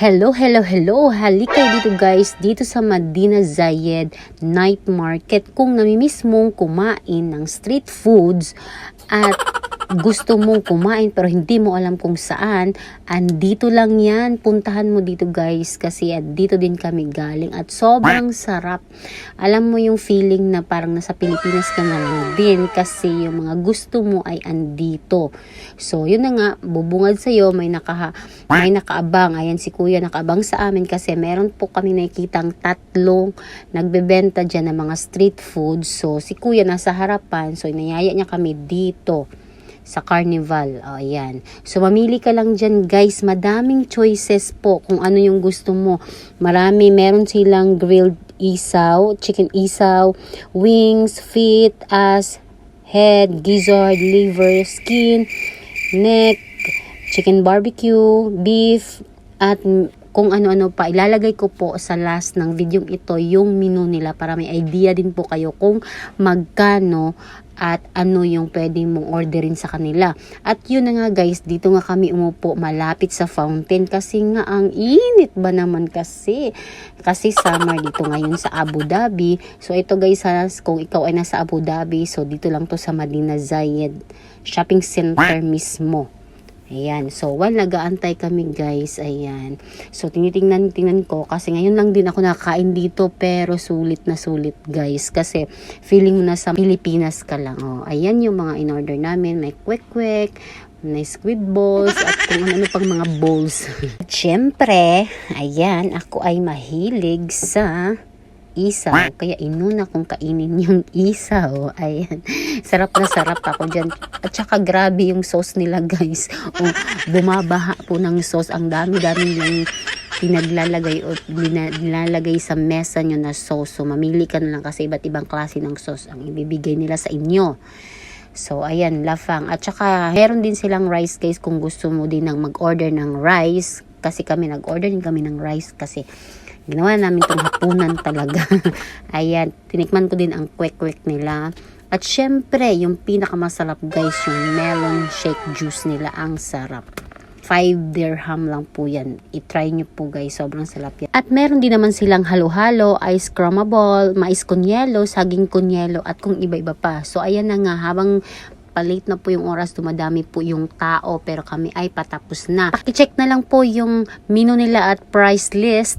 Hello, hello, hello! Halika dito guys, dito sa Madina Zayed Night Market. Kung namimiss mong kumain ng street foods at gusto mong kumain pero hindi mo alam kung saan, andito lang yan. Puntahan mo dito guys kasi at dito din kami galing at sobrang sarap. Alam mo yung feeling na parang nasa Pilipinas ka na lang din kasi yung mga gusto mo ay andito. So, yun na nga, bubungad sa'yo, may, naka, may nakaabang. Ayan si kuya nakaabang sa amin kasi meron po kami nakikitang tatlong nagbebenta dyan ng mga street food. So, si kuya nasa harapan. So, inayaya niya kami dito sa carnival. O, ayan. So, mamili ka lang dyan, guys. Madaming choices po kung ano yung gusto mo. Marami. Meron silang grilled isaw, chicken isaw, wings, feet, as, head, gizzard, liver, skin, neck, chicken barbecue, beef, at kung ano-ano pa. Ilalagay ko po sa last ng video ito yung menu nila para may idea din po kayo kung magkano at ano yung pwedeng mong orderin sa kanila. At yun na nga guys, dito nga kami umupo malapit sa fountain kasi nga ang init ba naman kasi. Kasi summer dito ngayon sa Abu Dhabi. So ito guys, kung ikaw ay nasa Abu Dhabi, so dito lang to sa Madina Zayed Shopping Center mismo. Ayan. So, while nagaantay kami guys, ayan. So, tinitingnan tingnan ko kasi ngayon lang din ako nakakain dito pero sulit na sulit guys. Kasi feeling mo na sa Pilipinas ka lang. Oh, ayan yung mga in-order namin. May kwek-kwek, may squid balls at kung ano pang mga bowls. At syempre, ayan, ako ay mahilig sa isaw. Kaya inuna kong kainin yung isaw. Ayan. Sarap na sarap ako dyan. At saka grabe yung sauce nila guys. O, bumabaha po ng sauce. Ang dami-dami yung pinaglalagay o nilalagay sa mesa nyo na sauce. So, mamili ka na lang kasi iba't ibang klase ng sauce ang ibibigay nila sa inyo. So, ayan, lafang. At saka, meron din silang rice guys kung gusto mo din ng mag-order ng rice. Kasi kami, nag-order din kami ng rice kasi ginawa namin itong hapunan talaga. ayan, tinikman ko din ang kwek-kwek nila. At syempre, yung pinakamasarap guys, yung melon shake juice nila. Ang sarap. 5 dirham lang po yan. I-try nyo po guys. Sobrang sarap yan. At meron din naman silang halo-halo, ice crumable, mais kunyelo, saging kunyelo, at kung iba-iba pa. So ayan na nga, habang palit na po yung oras, dumadami po yung tao, pero kami ay patapos na. Pakicheck na lang po yung menu nila at price list.